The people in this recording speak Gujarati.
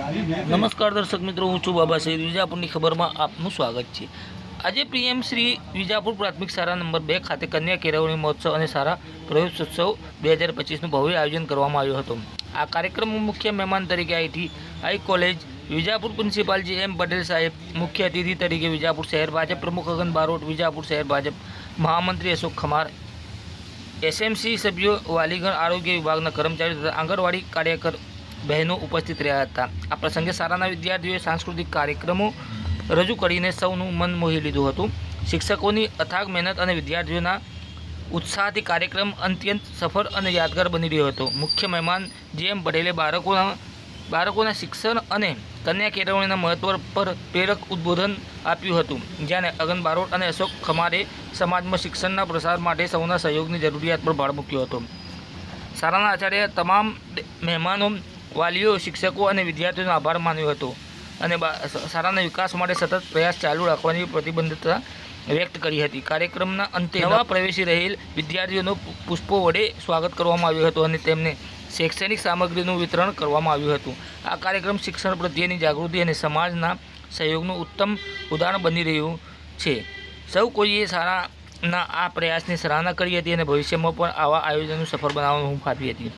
નમસ્કાર દર્શક મિત્રો, હું છું બાબા સૈદ વિજાપુરની ખબરમાં આપનું સ્વાગત છે. આજે પીએમ શ્રી વિજાપુર પ્રાથમિક શાળા નંબર બે ખાતે કન્યા કેળવણી મહોત્સવ અને શાળા પ્રયોગોત્સવ બે હજાર પચીસનું ભવ્ય આયોજન કરવામાં આવ્યું હતું. આ કાર્યક્રમમાં મુખ્ય મહેમાન તરીકે IT, I college, Vijapur principal J M Patel સાહેબ, મુખ્ય અતિથિ તરીકે વિજાપુર શહેર ભાજપ પ્રમુખ અગન બારોટ, વિજાપુર શહેર ભાજપ મહામંત્રી અશોક ખમાર, એસએમસી સભ્યો વાલીગણ આરોગ્ય વિભાગના કર્મચારીઓ તથા આંગણવાડી કાર્યકર બહેનો ઉપસ્થિત રહ્યા હતા. આ પ્રસંગે શાળાના વિદ્યાર્થીઓએ સાંસ્કૃતિક કાર્યક્રમો રજૂ કરીને સૌનું મન મોહી લીધું હતું. શિક્ષકોની અથાગ મહેનત અને વિદ્યાર્થીઓના ઉત્સાહથી કાર્યક્રમ અત્યંત સફળ અને યાદગાર બની રહ્યો હતો. મુખ્ય મહેમાન જે એમ પટેલે બાળકોના બાળકોના શિક્ષણ અને કન્યા કેળવણીના મહત્વ પર પ્રેરક ઉદ્બોધન આપ્યું હતું. જ્યારે અગન બારોટ અને અશોક ખમારે સમાજમાં શિક્ષણના પ્રસાર માટે સૌના સહયોગની જરૂરિયાત પર ભાર મૂક્યો હતો. શાળાના આચાર્ય તમામ મહેમાનો વાલીઓ શિક્ષકો અને વિદ્યાર્થીઓનો આભાર માન્યો હતો અને શાળાના વિકાસ માટે સતત પ્રયાસ ચાલુ રાખવાની પ્રતિબદ્ધતા વ્યક્ત કરી હતી. કાર્યક્રમના અંતે નવા પ્રવેશી રહેલ વિદ્યાર્થીઓનું પુષ્પો વડે સ્વાગત કરવામાં આવ્યું હતું અને તેમને શૈક્ષણિક સામગ્રીનું વિતરણ કરવામાં આવ્યું હતું. આ કાર્યક્રમ શિક્ષણ પ્રત્યેની જાગૃતિ અને સમાજના સહયોગનું ઉત્તમ ઉદાહરણ બની રહ્યું છે. સૌ કોઈએ શાળાના આ પ્રયાસની સરાહના કરી હતી અને ભવિષ્યમાં પણ આવા આયોજનો સફળ બનાવવાનું હું ફાવી હતી.